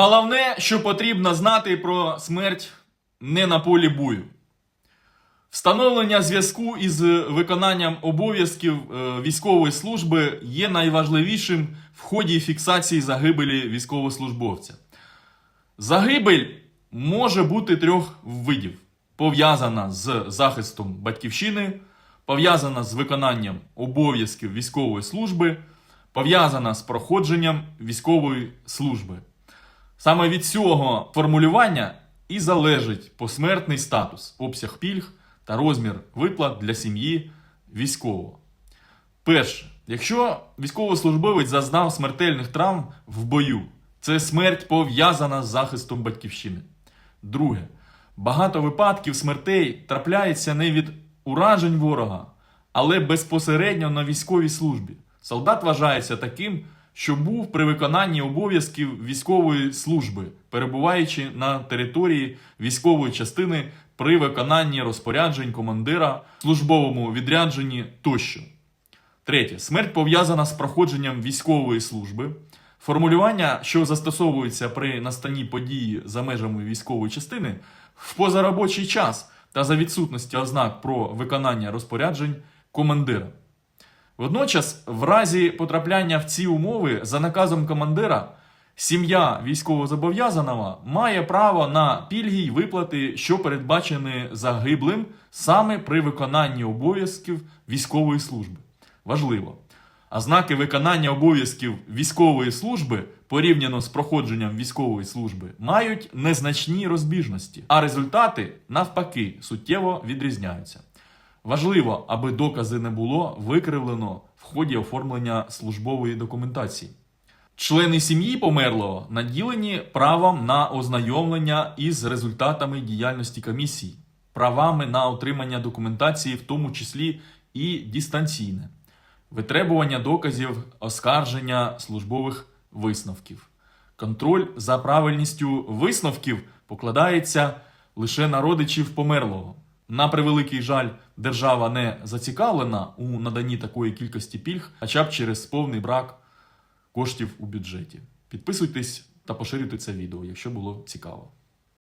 Головне, що потрібно знати про смерть не на полі бою. Встановлення зв'язку із виконанням обов'язків е, військової служби є найважливішим в ході фіксації загибелі військовослужбовця. Загибель може бути трьох видів: пов'язана з захистом батьківщини, пов'язана з виконанням обов'язків військової служби, пов'язана з проходженням військової служби. Саме від цього формулювання і залежить посмертний статус, обсяг пільг та розмір виплат для сім'ї військового. Перше, якщо військовослужбовець зазнав смертельних травм в бою, це смерть пов'язана з захистом батьківщини. Друге, багато випадків смертей трапляється не від уражень ворога, але безпосередньо на військовій службі. Солдат вважається таким, що був при виконанні обов'язків військової служби, перебуваючи на території військової частини при виконанні розпоряджень командира, службовому відрядженні тощо. Третє. Смерть пов'язана з проходженням військової служби. Формулювання, що застосовується при настанні події за межами військової частини, в позаробочий час та за відсутності ознак про виконання розпоряджень командира. Водночас, в разі потрапляння в ці умови за наказом командира, сім'я військовозобов'язаного має право на пільги й виплати, що передбачені загиблим саме при виконанні обов'язків військової служби. Важливо. Ознаки виконання обов'язків військової служби порівняно з проходженням військової служби мають незначні розбіжності, а результати навпаки суттєво відрізняються. Важливо, аби докази не було викривлено в ході оформлення службової документації. Члени сім'ї померлого наділені правом на ознайомлення із результатами діяльності комісії, правами на отримання документації, в тому числі і дистанційне, витребування доказів оскарження службових висновків. Контроль за правильністю висновків покладається лише на родичів померлого. На превеликий жаль, держава не зацікавлена у наданні такої кількості пільг, хоча б через повний брак коштів у бюджеті. Підписуйтесь та поширюйте це відео, якщо було цікаво.